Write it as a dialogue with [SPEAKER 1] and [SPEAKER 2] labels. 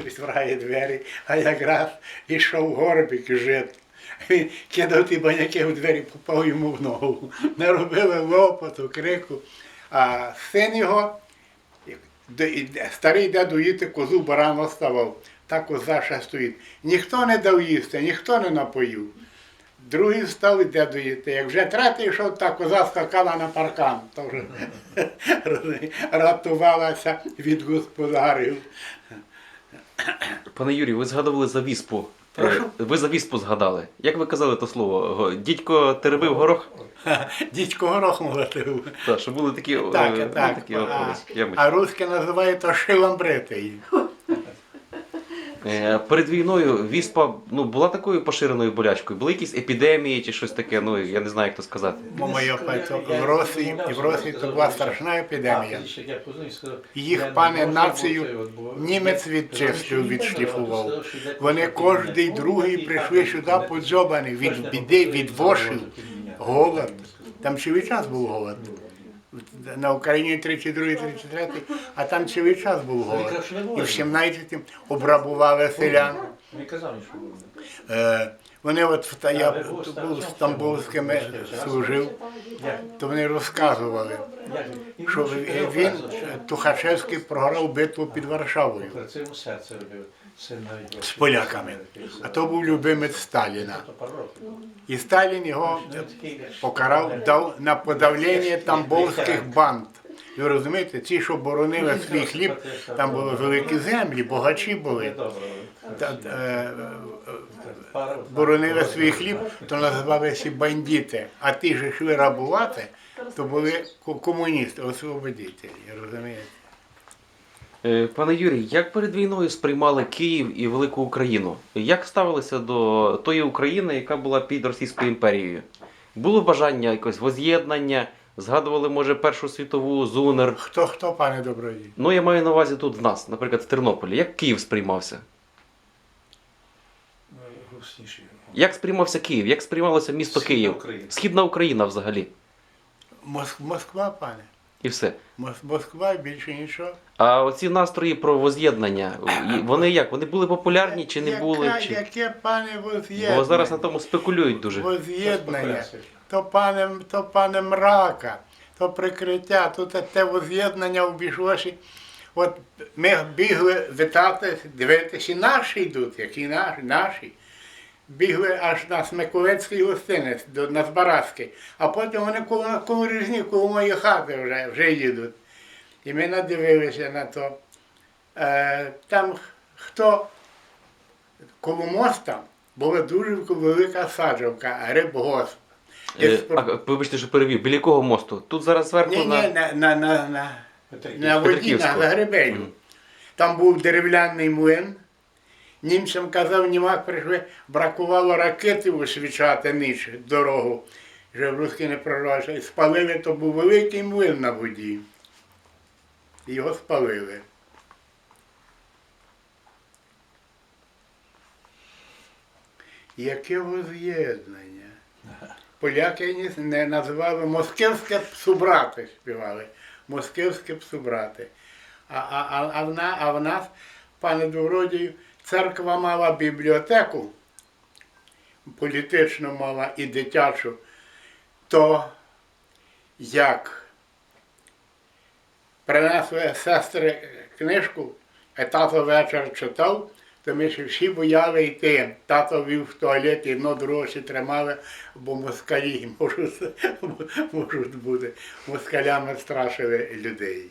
[SPEAKER 1] відвирає двері, а якраз ішов горбик жит. Він кидав ті баняки в двері, попав йому в ногу. Наробили лопоту, крику. А син його, старий йде доїти козу, баран оставав. Та коза ще стоїть. Ніхто не дав їсти, ніхто не напоїв. Другий встав іде доїти. Як вже третій йшов, та коза скакала на паркан. То розумієш, від господарів.
[SPEAKER 2] Пане Юрію, ви згадували за віспу.
[SPEAKER 1] Прошу?
[SPEAKER 2] Е, Ви за віспу згадали. Як ви казали то слово? Дідько теребив горох?
[SPEAKER 1] Дідько горох молотив.
[SPEAKER 2] Так, що були такі, е,
[SPEAKER 1] Так,
[SPEAKER 2] ну,
[SPEAKER 1] так.
[SPEAKER 2] такі
[SPEAKER 1] А,
[SPEAKER 2] образи. Я бачу.
[SPEAKER 1] а русські називають то.
[SPEAKER 2] Е, Перед війною віспа ну, була такою поширеною болячкою. Були якісь епідемії чи щось таке, ну я не знаю, як то сказати.
[SPEAKER 1] Моє пальто в Росії, і в Росії то була страшна епідемія. Їх, пане, націю німець відчистив, відшліфував. Вони кожний другий прийшли сюди подзьобані від біди, від вошів. Голод. Там цілий час був голод. На Україні 32, 33, а там цілий час був голод. І в 17-му обрабували селян.
[SPEAKER 3] Не казали, що
[SPEAKER 1] Вони от я був з Тамбовськими служив, то вони розказували, що він Тухачевський програв битву під Варшавою з поляками. А то був любимець Сталіна. І Сталін його покарав, дав на подавлення тамбовських банд. Ви розумієте, ці, що боронили свій хліб, там були великі землі, богачі були. Боронили свій хліб, то називалися бандити. А ті ж йшли рабувати, то були комуністи, освободителі, розумієте?
[SPEAKER 2] Е, Пане Юрій, як перед війною сприймали Київ і Велику Україну? Як ставилися до тої України, яка була під Російською імперією? Було бажання якось воз'єднання? Згадували, може, Першу світову, Зунер.
[SPEAKER 1] Хто хто, пане добродій?
[SPEAKER 2] Ну, я маю на увазі тут в нас, наприклад, в Тернополі. Як Київ сприймався?
[SPEAKER 3] Густіші.
[SPEAKER 2] Як сприймався Київ? Як сприймалося місто
[SPEAKER 3] Східна
[SPEAKER 2] Київ?
[SPEAKER 3] Україна.
[SPEAKER 2] Східна Україна взагалі.
[SPEAKER 1] Мос- Москва, пане.
[SPEAKER 2] І все.
[SPEAKER 1] Мос- Москва більше нічого.
[SPEAKER 2] А оці настрої про воз'єднання, і вони як? Вони були популярні чи не
[SPEAKER 1] Яка-
[SPEAKER 2] були? Чи...
[SPEAKER 1] Яке пане воз'єднання?
[SPEAKER 2] Бо зараз на тому спекулюють дуже.
[SPEAKER 1] Воз'єднання. То пане, то пане мрака, то прикриття, то те, те воз'єднання обійшлося. От ми бігли вітати, дивитися, і наші йдуть, які наші, наші. Бігли аж на Смиковецький гостинець, до, на Збаразький, а потім вони коло, коло різні, коло моєї хати вже, вже їдуть. І ми надивилися на то. Е, там хто коло моста була дуже велика саджавка, рибгосп.
[SPEAKER 2] Е, а, вибачте, що перевів. Біля якого мосту? Тут зараз зверху
[SPEAKER 1] Ні, ні,
[SPEAKER 2] на.
[SPEAKER 1] на, на, на, на, на воді, на
[SPEAKER 2] Петриківського.
[SPEAKER 1] Загребелю.
[SPEAKER 2] Мгм.
[SPEAKER 1] Там був дерев'яний млин. Німцям казав, німак прийшли, бракувало ракети освічати ніч дорогу, щоб русські не прорвалися. І спалили, то був великий млин на воді. Його спалили. Яке воз'єднання? Поляки не називали москівське псубрати співали. Москівське псубрати. А, а, а, а, в, на, а в нас, пане Добродію, церква мала бібліотеку, політичну мала і дитячу, то як принесли сестри книжку, а тато вечір читав, то ми ще всі бояли йти. Тато вів в туалет, і другого ще тримали, бо москалі можуть, можуть бути. Москалями страшили людей.